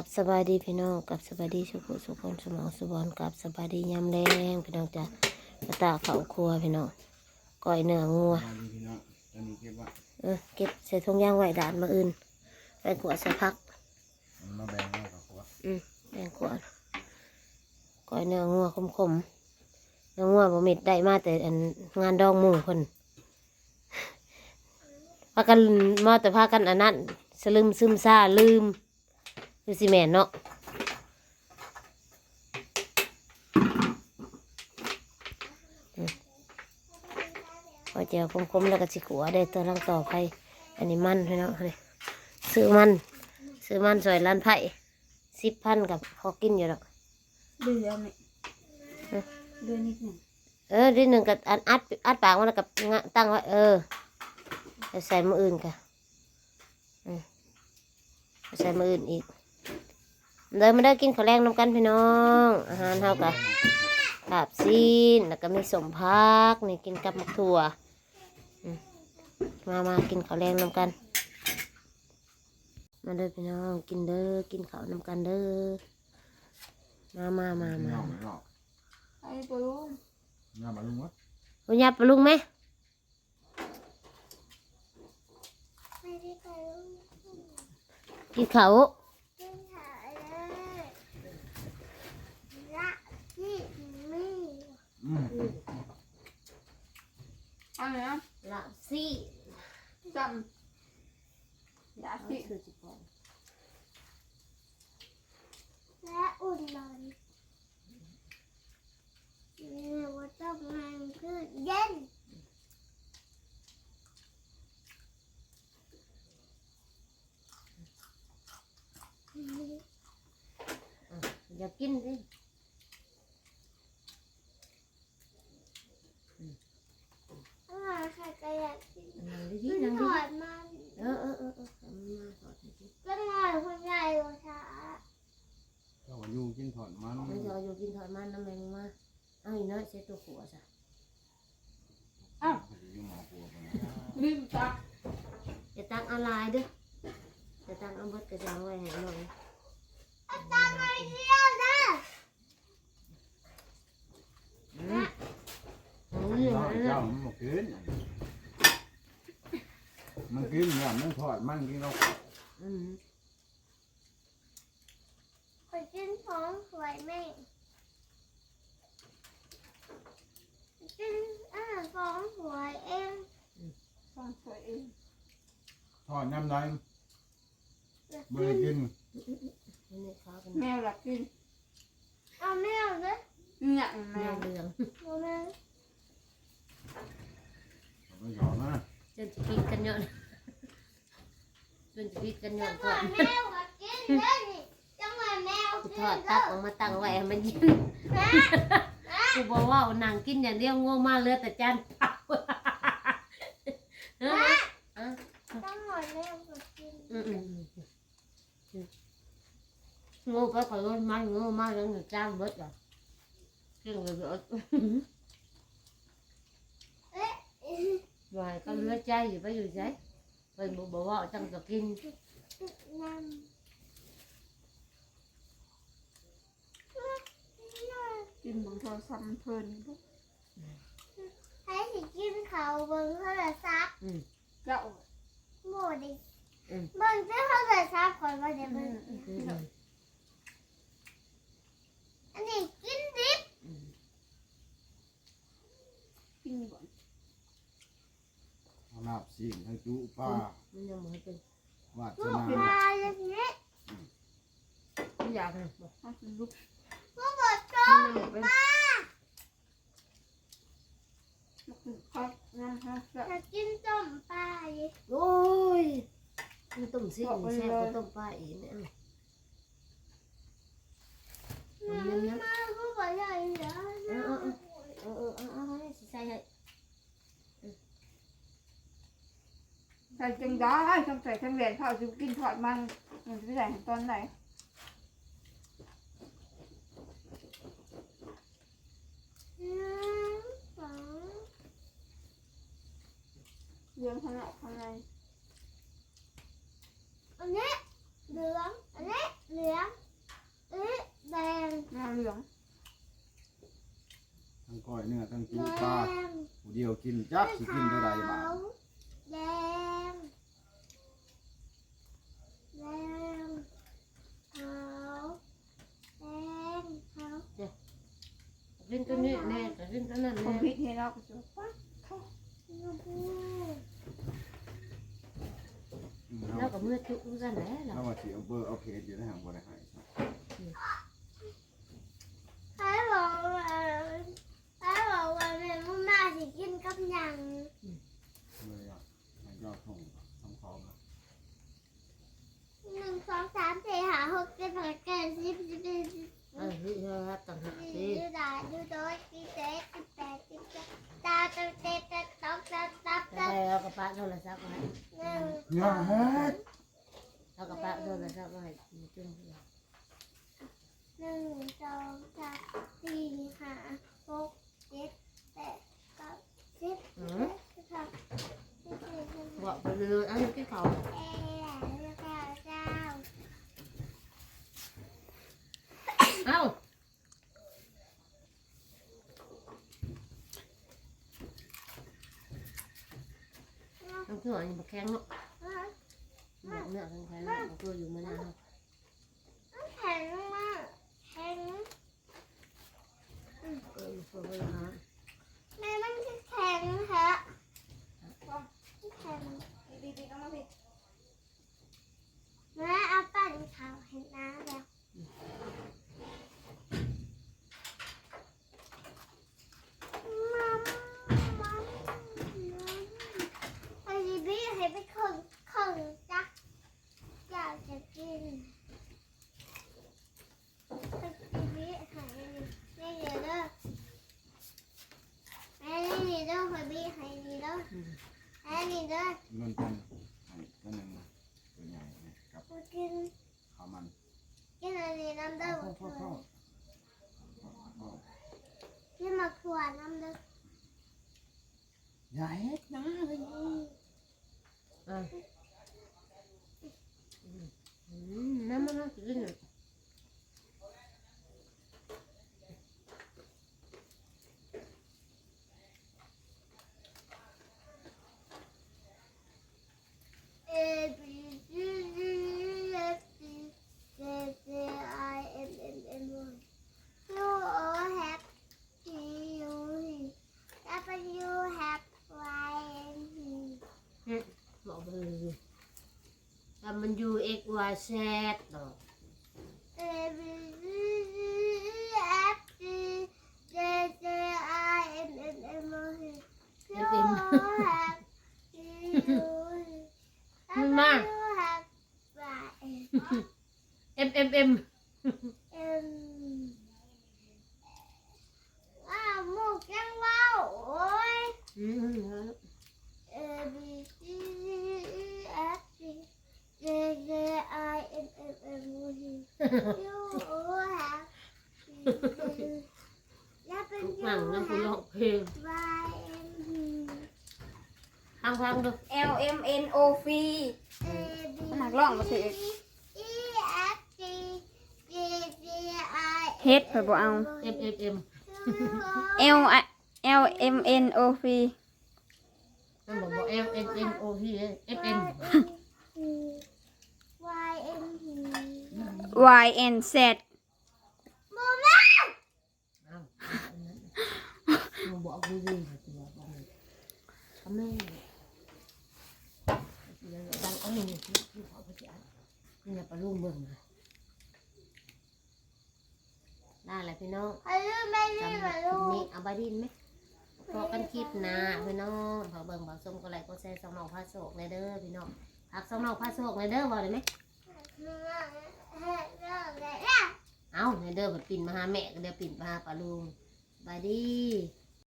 กับสบายดีพี่น้องกับสบายดีสุขุสุขคนสมองสุบอนกับสบายดียำแรงพี่น้องจ้ะกระตาเขาครัวพี่น้องก้อยเนื้องัวสวัสดีพี่น้องตอนนี้เก็บว่าเออเก็บใส่ถุงยางไว้ด่านมาอื่นไปขวดสักพักมันมาแบ่งให้กับครัวอืมแบ่งขวดก้อยเนื้องัวคมๆเนื้องัวบ่เม็ดได้มาแต่อันงานดองหมู่คนพากันมาแต่พากันอันนั้นสลืมซึมซ่าลืม คือสิแม่นเนาะพอเจอคมๆแล้วก็สิขัวได้ตัวลังต่อไปอันนี้มันพี่น้องเลยซื้อมันซื้อมันสวยร้านไผ่สิบพันกับพอกินอยู่หรอกเดือนนี่เดือนนิดหนึ่งเออทีหนึ่งกับอันอัดอัดปากมันแล้วกับงะตั้งไว้เออแล้วใส่มืออื่นกันอืมแล้วใส่มืออื่นอีก เดินมาได้กินข้าวแรงน้ำกันพี่น้อง อาหารเท่ากับลาบซีนแล้วก็มีสมพักนี่กินกับมะถั่วอืมมามากินข้าวแรงน้ำกัน มาเด้อพี่น้องกินเด้อกินข้าวน้ำกันเด้อมามามาไม่มาเอาไม่เอาไอ้ปลุงน้ามาลุงวะวันยับปะลุงไหมไม่ได้ไปโรงเรียนกินข้าว กินข้าวเลยละที่มี อืมเอะไรนะลาซี่จำลาซี่และอุ่นเลยว่าต้องมันคือเย็น อย่ากินสิ อร่อยค่ะก็อยากกิน นั่งดี มัน ๆนั่ง ถ ดี อดมัน ๆเออเออเออเออเอามาถอดให้สิ ก็งอยคนใหญ่กว่าช้า เจ้าอยู่กินถอนมัน มันจะเอาอยู่กินถอดมันน้ำแมงมาเอาอีกน้อยใส่ตัวขัวซะ อยู่หมอครัวคนนี้ ลืมตักจะตั้งเอะไรเด้อจะตั้งเอาเบิดกระจังไว้ให้หน่อยอาจารย์ไม่เที่ยวนะอืมเอาเรื่องน้องนั้นเจ้าน่ะมันมากินมันกินเนี่ยมันทอดมันกินเราอืมขอกินของสวยแม่กินอาหารของสวยเอง ฟังสวยเองทอดน้ำไรอยากเบกิยนกินนี่ข้าวเป็นแมวหลักกินเอาแมวเลยเนี่ยแมแมววเหลืองเอาแมวไปหยอกนะจนจะพิดกันย้อนจนจะพิดกันย้อจันงหก่อวะนแมวก็กินเลยนี่จังหวะแมวกูกิทอดนตัก็กออกมาตั้งไว้ให้มันกินนะกูบอกว่าเอาหนังกินอย่างเดียวง่วงมากเหลือแต่จานเปล่าเอออะ จังหวะแมวก็กินอืมอืมอืมโง่ไปขอรถมันโง่มากแล้วหนูจ้างเบิดเหรอเก่งเลยเบิดเอ๊ะวายก็เหลือใจอยู่ไปอยู่ใจไปบอกบอกว่าจังจะกินน้ำกินบางโทรศัพท์มันเพลินให้สิกินเขาวเบิ่งโทรศัพท์เจ้าโมดิเบิ่งเจ้าโทรศัพท์ก่อนว่าเดี๋ยวเบิ่งอืมอืมอันนี้กินดิบอืมกินก่อนเอาลาบซีนให้จุป้ามันยังไม่เป็นวาสลูกนาปลาอย่างนี้ไม่อยากเลยบอกเอาเป็นลูกพวกบดต้มันมยังไม่เป็นปลา ลูกพัก นั่นฮะจะอยากกินต้มปลาดิโอ้ยมันต้มซีนแซ่บกว่าต้มปลาอีกเนี่ยน้ำมาพวกบดใหญ่เหรอเออเออเออเออเออเออใส่ให้ใส่จังได้ต้องใส่ทั้งเหรียญเผาจะกินทอดมันมันจะไปใส่ตอนไหนน้ำสอง เรื่อง ข้างนอกข้างในอันนี้ดเหลือง อันนี้เหลืองเอ๊ะแดงหน้าเหลือง ทั้งก้อยเนื้อทั้งแดจูปลางผู้เดียวกินจักสิกินได้ใดบ้างแดงแดงขาวแดงขาวกินตัวนี้แน่ก็กินตัวนั้นผมแน่พิษให้เราก็จะปั๊บเข้าชมพู อืมแล้วก็มือจุกกันแหละเราแล้วว่าสิเอาเบอร์เอาเพจอยู่ในห้างบ่ได้ให้ครับใครบอกว่าใครบอกว่าแม่มุ่งหน้าสิกินกับหยังเลยอะให้ยอดส่งทำของนะหนึ่งสองสามสี่ห้าหกเจ็ดแปดเก้าสิบสิบเอ็ดสิบเออที่เราต่างหากสี่สิสิบสามสิบสี่สิบห้าสิบแปดสิบเก้าตาตาเตะตาตอกตาตาจะตาไปเอากระปะโทรศัพท์มาให้หนึ่ง อย่าเฮ็ด เอากระปะโทรศัพท์มาให้จุ่มหนึ่งสองสามสี่ห้าหกเจ็ดแปดเก้าสิบอืสิมบสองสิบสี่สิบบอห้ากไปเลยเอาอยู่ที่เขาเอ๊ะสิบเก้าเจ้าเอ้าต้องคืออันนี้มาแข็งเนาะ เนื้อเนื้อแข็งของตัวอยู่มานานแข็งมากแข็งเออเฟิร์นฮะ แม่มันจะแข็งฮะแข็ง ดีๆเอามาพิษ แม่เอาปั่นขาวเห็นน้ำแล้วมัมมัมไอ้บี้ให้ไปคงคงจักอยากจะกินไอ้บี้หายนี่เดี๋ยวเด้อแม่นี่เด้อไอ้บี้ให้นี่เด้อแม่นี่เด้อ เงินกันให้ตัวหนึงตัวใหญ่นะ กับ มากิน ข้าวมัน กินอันนี้น้ำเด้อ พ่อ มา พ่อ ถั่ว พ่อพ่อ กินมาถั่วน้ำเด้อ อย่าเฮ็ดนะเฮ้ย อะอืมน้ำมันน่ากิน เอ B C D E F G J J I M M M O Q O H T U V W H Y N T บอกไปเลยแต่มัน วแซ่บดอกมันา M M M P Q O H Là bên หนัง Q น้ำคุณร้อง H เพลง Y M P ฟังฟังดู L M N O P A B มันหักล่องมาสิ E F G J J I เฮ็ดเพิ่นบ่เอา m m m L L M N O P มันบอกว่า l n n o p f m Y M P Y N Z โมแม่อ้าวมันบอกดีดีตัวบอกเลยทำไมดังอันนี้ที่เขาไปจัดนี่อย่าไปรุ่มเบิ่งเลยได้แหละพี่น้องอายุไม่จำได้คมาลิลูปกนี้เอาไปดินไหมพอกันคลิปหน้าพี่น้องพอเบิ่งพอส้มก็ไลค์ก็แชร์สองน้องพาโศกในเด้อพี่น้องพักสองน้องพาโศกในเด้อบอกได้ไหม เอาในเด้อผัดปิ่นมาหาแม่ก็เดี๋ยวปิ่นมาหาปลาลุงบายดี